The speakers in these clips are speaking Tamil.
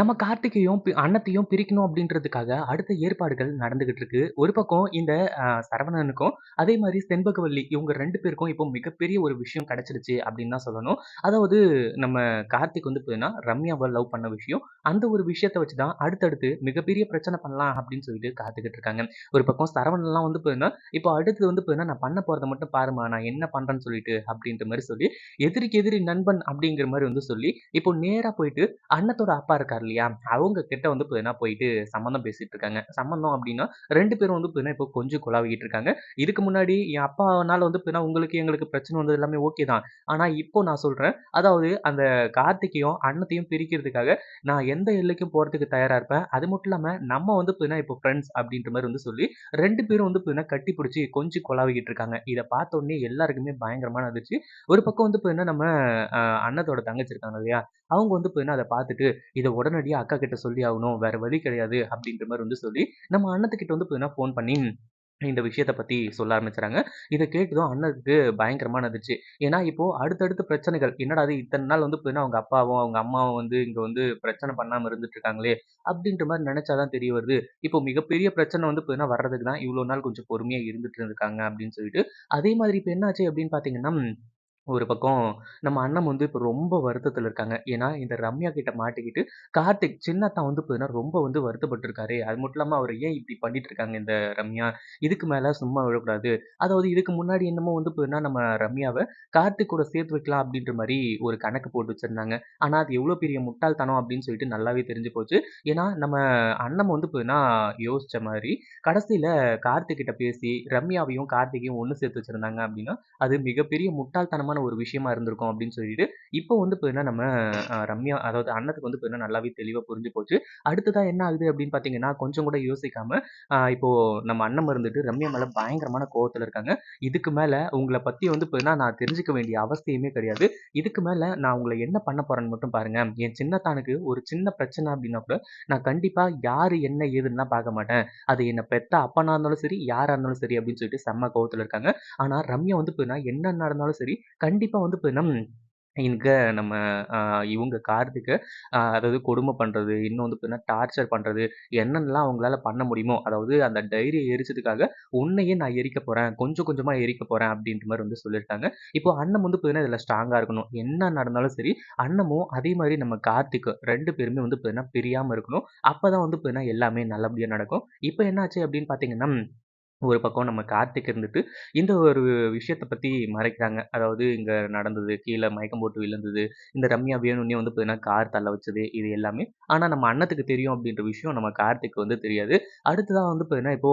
நம்ம கார்த்திகையும், பி அன்னத்தையும் பிரிக்கணும் அப்படின்றதுக்காக அடுத்த ஏற்பாடுகள் நடந்துகிட்டு இருக்கு. ஒரு பக்கம் இந்த சரவணனுக்கும், அதே மாதிரி செண்பகவல்லி இவங்க ரெண்டு பேருக்கும் இப்போ மிகப்பெரிய ஒரு விஷயம் கிடைச்சிருச்சு அப்படின்னு தான் சொல்லணும். அதாவது நம்ம கார்த்திக் வந்து பார்த்தீங்கன்னா, ரம்யாவை லவ் பண்ண விஷயம். அந்த ஒரு விஷயத்தை வச்சு தான் அடுத்தடுத்து மிகப்பெரிய பிரச்சனை பண்ணலாம் அப்படின்னு சொல்லிட்டு காத்துக்கிட்டு இருக்காங்க. ஒரு பக்கம் சரவணன்லாம் வந்து பார்த்தீங்கன்னா, இப்போ அடுத்தது வந்து பார்த்தீங்கன்னா, "நான் பண்ண போறதை மட்டும் பாரும்மா, நான் என்ன பண்றேன்னு சொல்லிட்டு" அப்படின்ற மாதிரி சொல்லி, எதிரிக்கு எதிரி நண்பன் அப்படிங்கிற மாதிரி வந்து சொல்லி, இப்போ நேரா போயிட்டு அன்னத்தோட அப்பா இருக்காரு இல்லையா? அவங்க கிட்ட வந்து பார்த்தீங்கன்னா போயிட்டு சம்மந்தம் பேசிட்டு இருக்காங்க. சம்மந்தம் அப்படின்னா ரெண்டு பேரும் வந்து பார்த்தீங்கன்னா இப்போ கொஞ்சம் குழாவிட்டு இருக்காங்க. இதுக்கு முன்னாடி என் அப்பானால வந்து பார்த்தீங்கன்னா உங்களுக்கு எங்களுக்கு பிரச்சனை வந்தது எல்லாமே ஓகே தான். ஆனா இப்போ நான் சொல்றேன். அதாவது அந்த கார்த்திகையும் அன்னத்தையும் பிரிக்கிறதுக்காக நான் எந்த எல்லைக்கும் போறதுக்கு தயாரா இருப்பேன். அது மட்டும் இல்லாம நம்ம வந்து பார்த்தீங்கன்னா இப்போ ஃப்ரெண்ட்ஸ் அப்படின்ற மாதிரி வந்து சொல்லி ரெண்டு பேரும் வந்து பார்த்தீங்கன்னா கட்டி பிடிச்சி கொஞ்சம் குழாவிட்டு இருக்காங்க. இதை பார்த்த உடனே எல்லாருக்குமே பயங்கரமான அதிர்ச்சி. ஒரு பக்கம் வந்து பார்த்தீங்கன்னா நம்ம அன்னத்தோட தங்கச்சி இருக்காங்க இல்லையா? அவங்க வந்து பார்த்தீங்கன்னா அதை பார்த்துட்டு இதை உடனே உடனடியாக அக்கா கிட்ட சொல்லி ஆகணும். வேற வழி கிடையாது அப்படின்ற மாதிரி வந்து சொல்லி, நம்ம அண்ணத்துக்கிட்ட வந்து பார்த்தீங்கன்னா ஃபோன் பண்ணி இந்த விஷயத்தை பற்றி சொல்ல ஆரம்பிச்சுறாங்க. இதை கேட்டதும் அண்ணனுக்கு பயங்கரமான நடந்துச்சு ஏன்னா, இப்போது அடுத்தடுத்த பிரச்சனைகள். என்னடா இது இத்தனை நாள் வந்து பார்த்தீங்கன்னா, அவங்க அப்பாவும், அவங்க அம்மாவும் வந்து இங்கே வந்து பிரச்சனை பண்ணாமல் இருந்துட்டு இருக்காங்களே! அப்படின்ற மாதிரி நினச்சாதான் தெரிய வருது. இப்போ மிகப்பெரிய பிரச்சனை வந்து பார்த்தீங்கன்னா, வர்றதுக்கு தான் இவ்வளோ நாள் கொஞ்சம் பொறுமையாக இருந்துட்டு இருக்காங்க அப்படின்னு சொல்லிட்டு. அதே மாதிரி இப்போ என்னாச்சு அப்படின்னு பார்த்தீங்கன்னா ஒரு பக்கம் நம்ம அண்ணன் வந்து இப்போ ரொம்ப வருத்தத்தில் இருக்காங்க. ஏன்னா, இந்த ரம்யா கிட்ட மாட்டிக்கிட்டு, கார்த்திக் சின்னத்தான் வந்து பார்த்தீங்கன்னா, ரொம்ப வந்து வருத்தப்பட்டிருக்காரு அது மட்டும் இல்லாமல் அவர் ஏன் இப்படி பண்ணிட்டு இருக்காங்க இந்த ரம்யா? இதுக்கு மேலே சும்மா விடக்கூடாது. அதாவது இதுக்கு முன்னாடி என்னமோ வந்து பார்த்தீங்கன்னா, நம்ம ரம்யாவை கார்த்திக் கூட சேர்த்து வைக்கலாம் அப்படின்ற மாதிரி ஒரு கணக்கு போட்டு வச்சிருந்தாங்க. ஆனால் அது எவ்வளோ பெரிய முட்டாள்தனம் அப்படின்னு சொல்லிட்டு நல்லாவே தெரிஞ்சு போச்சு. ஏன்னா, நம்ம அண்ணன் வந்து பார்த்தீங்கன்னா, யோசிச்ச மாதிரி கடைசியில் கார்த்திக் கிட்ட பேசி, ரம்யாவையும், கார்த்திகையும் ஒன்று சேர்த்து வச்சிருந்தாங்க அப்படின்னா, அது மிகப்பெரிய முட்டாள்தனமான ஒரு விஷயமா இருந்திருக்கும் அப்படின்னு சொல்லிட்டு, இப்போ வந்து பார்த்தீங்கன்னா நம்ம ரம்யா அதாவது அண்ணத்துக்கு வந்து பார்த்தீங்கன்னா நல்லாவே தெளிவா புரிஞ்சு போச்சு. அடுத்ததா என்ன ஆகுது அப்படின்னு பார்த்தீங்கன்னா, கொஞ்சம் கூட யோசிக்காம இப்போ நம்ம அண்ணன் இருந்துட்டு ரம்யா மேல பயங்கரமான கோவத்துல இருக்காங்க. இதுக்கு மேல உங்களை பத்தி வந்து பார்த்தீங்கன்னா நான் தெரிஞ்சுக்க வேண்டிய அவசியமே கிடையாது. இதுக்கு மேல நான் உங்களை என்ன பண்ண போறேன்னு மட்டும் பாருங்க. என் சின்னத்தானுக்கு ஒரு சின்ன பிரச்சனை அப்படின்னா கூட, நான் கண்டிப்பா யாரு என்ன ஏதுன்னா பார்க்க மாட்டேன். அது என்ன பெத்த அப்பனா இருந்தாலும் சரி, யாரா இருந்தாலும் சரி அப்படின்னு சொல்லிட்டு செம்ம கோவத்துல இருக்காங்க. ஆனா ரம்யா வந்து பார்த்தீங்கன்னா என்ன நடந்தாலும் சரி, கண்டிப்பாக வந்து பார்த்தீங்கன்னா இங்கே நம்ம இவங்க கார்த்திக்க அதாவது கொடுமை பண்ணுறது இன்னும் வந்து பார்த்தீங்கன்னா டார்ச்சர் பண்ணுறது என்னென்னலாம் அவங்களால பண்ண முடியுமோ, அதாவது அந்த டைரியை எரிச்சதுக்காக உன்னையே நான் எரிக்க போகிறேன் கொஞ்சம் கொஞ்சமாக எரிக்க போகிறேன் அப்படின்ற மாதிரி வந்து சொல்லியிருக்காங்க. இப்போ அண்ணன் வந்து பார்த்தீங்கன்னா இதில் ஸ்ட்ராங்காக இருக்கணும். என்ன நடந்தாலும் சரி, அண்ணமும் அதே மாதிரி நம்ம கார்த்திக்கு ரெண்டு பேருமே வந்து பார்த்தீங்கன்னா பிரியாமல் இருக்கணும். அப்போ தான் வந்து பார்த்தீங்கன்னா எல்லாமே நல்லபடியாக நடக்கும். இப்போ என்னாச்சு அப்படின்னு பார்த்தீங்கன்னா ஒரு பக்கம் நம்ம கார்த்திக் இருந்துட்டு, இந்த ஒரு விஷயத்தை பற்றி மறைக்கிறாங்க. அதாவது இங்கே நடந்தது, கீழே மயக்கம் போட்டு விழுந்தது, இந்த ரம்யா வேணும்னே வந்து பார்த்தீங்கன்னா, கார் தள்ள வச்சது, இது எல்லாமே. ஆனால் நம்ம அண்ணத்துக்கு தெரியும் அப்படின்ற விஷயம் நம்ம கார்த்திக் வந்து தெரியாது. அடுத்ததாக வந்து பார்த்தீங்கன்னா, இப்போ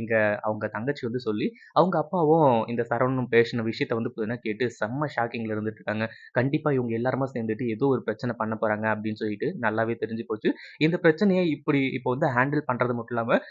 இங்கே அவங்க தங்கச்சி வந்து சொல்லி, அவங்க அப்பாவும் இந்த சரவணனும் பேசின விஷயத்தை வந்து பார்த்தீங்கன்னா கேட்டு செம்ம ஷாக்கிங்கில் இருந்துட்டு இருக்காங்க. கண்டிப்பாக இவங்க எல்லாருமா சேர்ந்துட்டு ஏதோ ஒரு பிரச்சனை பண்ண போகிறாங்க அப்படின்னு சொல்லிட்டு நல்லாவே தெரிஞ்சு போச்சு. இந்த பிரச்சனையை இப்படி இப்போ வந்து ஹேண்டில் பண்ணுறது மட்டும் இல்லாமல்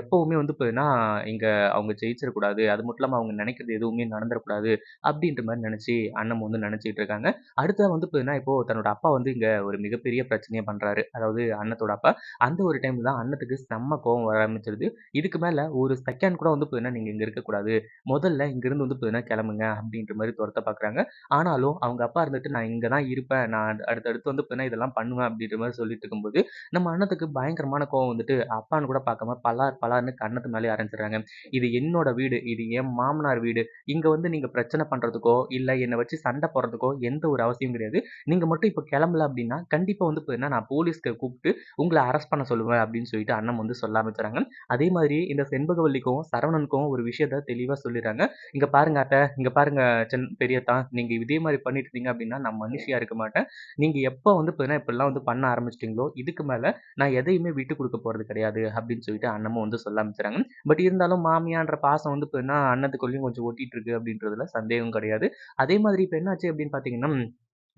எப்போவுமே வந்து பார்த்தீங்கன்னா இங்கே அவங்க ஜெயிச்சிடக்கூடாது. அது மட்டும் இல்லாமல் அவங்க நினைக்கிறது எதுவுமே நடந்துடக்கூடாது அப்படின்ற மாதிரி நினச்சி அண்ணம் வந்து நினச்சிட்டு இருக்காங்க. அடுத்ததாக வந்து பார்த்தீங்கன்னா, இப்போது தன்னோட அப்பா வந்து இங்கே ஒரு மிகப்பெரிய பிரச்சனையை பண்ணுறாரு அதாவது அண்ணத்தோட அப்பா. அந்த ஒரு டைமில் தான் அண்ணத்துக்கு செம்ம கோவம் வர ஆரம்பிச்சிருது. இதுக்கு மேலே ஒரு செகண்ட் கூட வந்து பார்த்தீங்கன்னா, நீங்கள் இங்கே இருக்கக்கூடாது. முதல்ல இங்கேருந்து வந்து பார்த்தீங்கன்னா கிளம்புங்க அப்படின்ற மாதிரி துரத்த பார்க்குறாங்க. ஆனாலும் அவங்க அப்பா இருந்துட்டு நான் இங்கே தான் இருப்பேன். நான் அடுத்தடுத்து வந்து பார்த்தீங்கன்னா, இதெல்லாம் பண்ணுவேன் அப்படின்ற மாதிரி சொல்லிட்டு இருக்கும்போது, நம்ம அண்ணத்துக்கு பயங்கரமான கோவம் வந்துட்டு அப்பான்னு கூட பார்க்காம பலார் பலார்னு கண்ணத்து மேலே அரைஞ்சிடுறாங்க. இது என்னோட வீடு. இது என் மாமனார் வீடு. இங்க வந்து நீங்க பிரச்சனை பண்றதுக்கோ, இல்ல என்னை வச்சு சண்டை போடுறதுக்கோ எந்த ஒரு அவசியம் கிடையாது. நீங்க மட்டும் இப்ப கிளம்பல அப்படின்னா கண்டிப்பா வந்து பார்த்தீங்கன்னா, நான் போலீஸ்க்கு கூப்பிட்டு உங்களை அரெஸ்ட் பண்ண சொல்லுவேன் அப்படின்னு சொல்லிட்டு அண்ணன் வந்து சொல்ல ஆரம்பிச்சுறாங்க. அதே மாதிரி இந்த செண்பகவல்லிக்கும், சரவணனுக்கும் ஒரு விஷயத்த தெளிவா சொல்லிடுறாங்க "இங்க பாருங்க அத்தை இங்க பாருங்க சென் பெரியத்தா, நீங்க இதே மாதிரி பண்ணிட்டு இருந்தீங்க அப்படின்னா நான் மனுஷியா இருக்க மாட்டேன். நீங்க எப்போ வந்து பார்த்தீங்கன்னா, இப்படிலாம் வந்து பண்ண ஆரம்பிச்சிட்டிங்களோ இதுக்கு மேல நான் எதையுமே விட்டு கொடுக்க போறது கிடையாது." அப்படின்னு சொல்லிட்டு அண்ணமும் வந்து சொல்ல ஆரம்பிச்சுறாங்க. பட் இருந்தாலும் மாமியான்ற பாசம் வந்து இப்போ என்ன அண்ணத்துக்குள்ளேயும் கொஞ்சம் ஒட்டிகிட்டு இருக்குது அப்படின்றதுல சந்தேகம் கிடையாது. அதே மாதிரி இப்போ என்னாச்சு அப்படின்னு பார்த்தீங்கன்னா,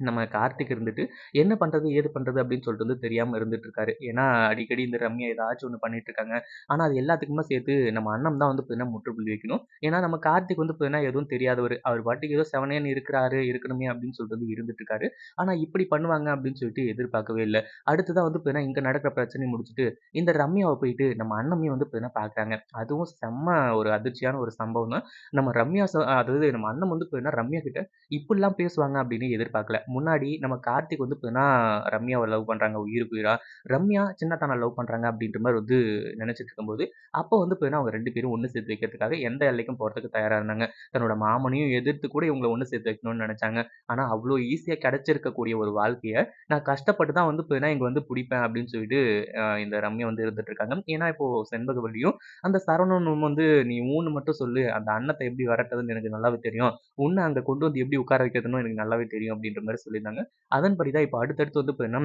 நம்ம கார்த்திக் இருந்துட்டு, என்ன பண்றது? ஏது பண்றது? அப்படின்னு சொல்லிட்டு வந்து தெரியாம இருந்துட்டு இருக்காரு. ஏன்னா, அடிக்கடி இந்த ரம்யா ஏதாச்சும் ஒன்று பண்ணிட்டு இருக்காங்க. ஆனா, அது எல்லாத்துக்குமே சேர்த்து நம்ம அண்ணன் தான் வந்து பார்த்தீங்கன்னா முற்றுப்புள்ளி வைக்கணும். ஏன்னா, நம்ம கார்த்திக் வந்து பார்த்தீங்கன்னா எதுவும் தெரியாதவர் அவர் பாட்டுக்கு ஏதோ செவனேன்னு இருக்கிறாரு, இருக்கணுமே அப்படின்னு சொல்லிட்டு வந்து இருந்துட்டு இருக்காரு. ஆனா, இப்படி பண்ணுவாங்க அப்படின்னு சொல்லிட்டு எதிர்பார்க்கவே இல்லை அடுத்து தான் வந்து பார்த்தீங்கன்னா, இங்க நடக்கிற பிரச்சனைய முடிச்சுட்டு, இந்த ரம்யாவை போயிட்டு நம்ம அண்ணமே வந்து பார்த்தீங்கன்னா பார்க்குறாங்க. அதுவும் செம்ம ஒரு அதிர்ச்சியான ஒரு சம்பவம் தான். நம்ம ரம்யா ச அதாவது நம்ம அண்ணன் வந்து பார்த்தீங்கன்னா, ரம்யா கிட்ட இப்படிலாம் பேசுவாங்க அப்படின்னு எதிர்பார்க்கல. முன்னாடி நம்ம கார்த்திக் வந்து பார்த்தீங்கன்னா, ரம்யாவை லவ் பண்ணுறாங்க உயிருக்கு உயிரா. ரம்யா சின்னத்தான லவ் பண்ணுறாங்க அப்படின்ற மாதிரி வந்து நினச்சிட்டு இருக்கும்போது, அப்போ வந்து பார்த்தீங்கன்னா, அவங்க ரெண்டு பேரும் ஒன்று சேர்த்து வைக்கிறதுக்காக எந்த எல்லைக்கும் போகிறதுக்கு தயாராக இருந்தாங்க. தன்னோட மாமனையும் எதிர்த்து கூட இவங்கள ஒன்று சேர்த்து வைக்கணும்னு நினச்சாங்க ஆனால் அவ்வளோ ஈஸியாக கிடச்சிருக்கக்கூடிய ஒரு வாழ்க்கையை நான் கஷ்டப்பட்டு தான் வந்து பார்த்தீங்கன்னா, இங்கே வந்து பிடிப்பேன் அப்படின்னு சொல்லிட்டு இந்த ரம்யா வந்து இருந்துட்டு இருக்காங்க. ஏன்னா, இப்போ செண்பகவல்லியும், அந்த சரவணனும் வந்து நீ ஊன்னு மட்டும் சொல்லு. அந்த அன்னத்தை எப்படி வரட்டதுன்னு எனக்கு நல்லாவே தெரியும். உன்னை அங்கே கொண்டு வந்து எப்படி உட்கார வைக்கிறதுன்னு எனக்கு நல்லாவே தெரியும் அப்படின்ற மாதிரி மாரி சொல்லியிருந்தாங்க. அதன்படி தான் இப்ப அடுத்தடுத்து வந்து பார்த்தீங்கன்னா,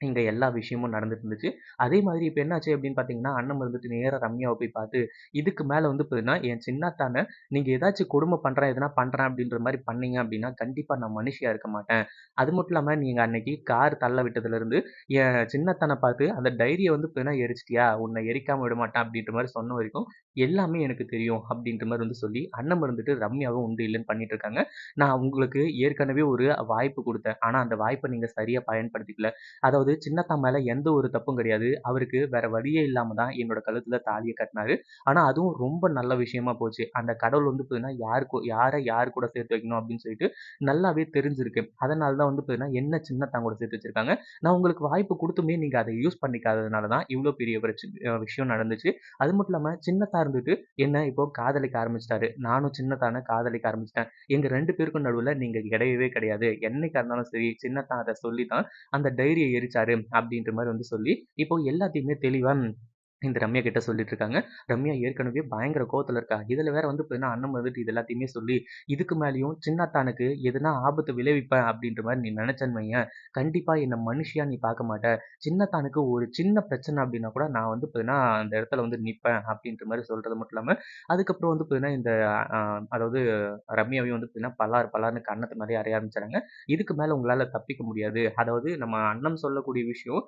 இங்கே எல்லா விஷயமும் நடந்துட்டு இருந்துச்சு. அதே மாதிரி இப்போ என்னாச்சு அப்படின்னு பார்த்தீங்கன்னா, அண்ணன் வந்துட்டு நேராக ரம்யாவை போய் பார்த்து, இதுக்கு மேலே வந்து பார்த்தீங்கன்னா, என் சின்னத்தான நீங்கள் ஏதாச்சும் கொடுமை பண்ணுறேன் எதனா பண்ணுறேன் அப்படின்ற மாதிரி பண்ணீங்க அப்படின்னா, கண்டிப்பாக நான் மனுஷியாக இருக்க மாட்டேன். அது மட்டும் இல்லாமல் நீங்கள் அன்னைக்கு கார் தள்ள விட்டதுலேருந்து என் சின்னத்தானை பார்த்து அந்த டைரியை வந்து பார்த்தீங்கன்னா எரிச்சிட்டியா? உன்னை எரிக்காமல் விட விடமாட்டேன் அப்படின்ற மாதிரி சொன்ன வரைக்கும், எல்லாமே எனக்கு தெரியும் அப்படின்ற மாதிரி வந்து சொல்லி, அண்ணன் இருந்துட்டு ரம்யாவும் உண்டு இல்லைன்னு பண்ணிட்டு இருக்காங்க. நான் உங்களுக்கு ஏற்கனவே ஒரு வாய்ப்பு கொடுத்தேன் ஆனால் அந்த வாய்ப்பை நீங்கள் சரியாக பயன்படுத்திக்கல. அதாவது சின்னத்தா மேலே எந்த ஒரு தப்பும் கிடையாது. அவருக்கு வேற வழியே இல்லாமல் தான் என்னோட கழுத்தில் தாலியை கட்டினாரு ஆனால் அதுவும் ரொம்ப நல்ல விஷயமா போச்சு. அந்த கடவுள் வந்து பார்த்தீங்கன்னா, யாருக்கு யாரை யார் கூட சேர்த்து வைக்கணும் அப்படின்னு சொல்லிட்டு நல்லாவே தெரிஞ்சிருக்கு. அதனால தான் வந்து பார்த்தீங்கன்னா, என்ன சின்னத்தா கூட சேர்த்து வச்சிருக்காங்க. நான் உங்களுக்கு வாய்ப்பு கொடுத்துமே நீங்கள் அதை யூஸ் பண்ணிக்காததுனால தான் இவ்வளோ பெரிய பிரச்ச விஷயம் நடந்துச்சு. அது மட்டும் இல்லாமல் சின்னத்தா இருந்துட்டு என்ன இப்போ காதலிக்க ஆரம்பிச்சிட்டாரு நானும் சின்னத்தான காதலிக்க ஆரம்பிச்சிட்டேன் எங்கள் ரெண்டு பேருக்கும் நடுவில் நீங்கள் கிடையவே கிடையாது. என்னைக்கா இருந்தாலும் சரி, சின்னத்தான் அதை சொல்லி தான் அந்த டைரியை எரிச்சு எரிச்சாரு அப்படின்ற மாதிரி வந்து சொல்லி, இப்போ எல்லாத்தையுமே தெளிவா இந்த ரம்யா கிட்ட சொல்லிட்டு இருக்காங்க. ரம்யா ஏற்கனவே பயங்கர கோவத்தில் இருக்கா. இதில் வேற வந்து பார்த்தீங்கன்னா, அண்ணன் வந்துட்டு இது எல்லாத்தையுமே சொல்லி, இதுக்கு மேலேயும் சின்னத்தானுக்கு எதுனா ஆபத்து விளைவிப்பேன் அப்படின்ற மாதிரி நீ நெனச்சேன்னு வையேன், கண்டிப்பா என்ன மனுஷியா நீ பார்க்க மாட்ட. சின்னத்தானுக்கு ஒரு சின்ன பிரச்சனை அப்படின்னா கூட நான் வந்து பார்த்தீங்கன்னா, அந்த இடத்துல வந்து நிற்பேன் அப்படின்ற மாதிரி சொல்றது மட்டும் இல்லாமல் அதுக்கப்புறம் வந்து பார்த்தீங்கன்னா, இந்த அதாவது ரம்யாவையும் வந்து பார்த்தீங்கன்னா, பலார் பலார்னு கன்னத்து மாதிரி அறைய ஆரம்பிச்சாங்க இதுக்கு மேலே உங்களால் தப்பிக்க முடியாது. அதாவது நம்ம அண்ணன் சொல்லக்கூடிய விஷயம்,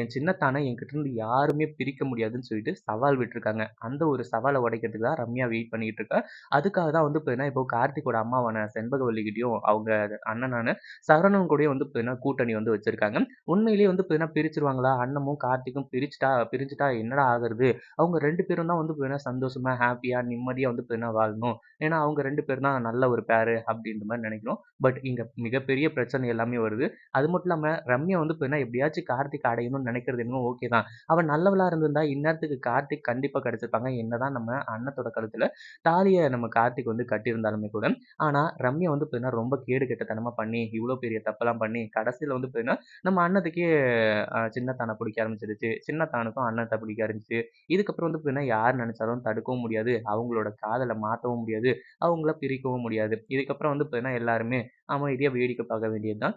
என் சின்னத்தானை என்கிட்ட இருந்து யாருமே பிரிக்க முடியாது முடியாதுன்னு சொல்லிட்டு சவால் விட்டுருக்காங்க. அந்த ஒரு சவாலை உடைக்கிறதுக்கு தான் ரம்யா வெயிட் பண்ணிட்டு இருக்கா. அதுக்காக தான் வந்து பார்த்தீங்கன்னா, இப்போ கார்த்திகோட அம்மாவான செண்பகவல்லிக்கிட்டையும் அவங்க அண்ணனான சரவணன் கூடயும் வந்து பார்த்தீங்கன்னா, கூட்டணி வந்து வச்சிருக்காங்க. உண்மையிலேயே வந்து பார்த்தீங்கன்னா, பிரிச்சிருவாங்களா அண்ணமும் கார்த்திக்கும் பிரிச்சுட்டா பிரிஞ்சுட்டா என்னடா ஆகுறது? அவங்க ரெண்டு பேரும் தான் வந்து பார்த்தீங்கன்னா, சந்தோஷமா, ஹாப்பியா நிம்மதியா வந்து பார்த்தீங்கன்னா வாழணும். ஏன்னா, அவங்க ரெண்டு பேரும் தான் நல்ல ஒரு பேரு அப்படின்ற மாதிரி நினைக்கிறோம் பட் இங்க மிகப்பெரிய பிரச்சனை எல்லாமே வருது. அது மட்டும் இல்லாம ரம்யா வந்து பார்த்தீங்கன்னா, எப்படியாச்சும் கார்த்திக் அடையணும்னு நினைக்கிறது என்னமோ ஓகே தான். அவன் நல்லவளா இருந்திருந்தா, இந்நேரத்துக்கு கார்த்திக் கண்டிப்பாக கிடச்சிருப்பாங்க என்னதான் நம்ம அண்ணத்தோட கழுத்தில் தாலியை நம்ம கார்த்திக் வந்து கட்டியிருந்தாலுமே கூட. ஆனால் ரம்யா வந்து பார்த்தீங்கன்னா, ரொம்ப கேடு கெட்டத்தனமாக பண்ணி, இவ்வளோ பெரிய தப்பெல்லாம் பண்ணி, கடைசியில் வந்து பார்த்தீங்கன்னா, நம்ம அண்ணத்துக்கே சின்னத்தானை பிடிக்க ஆரம்பிச்சிருச்சு சின்னத்தானுக்கும் அண்ணத்த பிடிக்க ஆரம்பிச்சு இதுக்கப்புறம் வந்து பார்த்தீங்கன்னா, யார் நினச்சாலும் தடுக்கவும் முடியாது. அவங்களோட காதலை மாற்றவும் முடியாது. அவங்கள பிரிக்கவும் முடியாது. இதுக்கப்புறம் வந்து பார்த்தீங்கன்னா, எல்லாருமே அமைதியாக வேடிக்கை பார்க்க வேண்டியது தான்.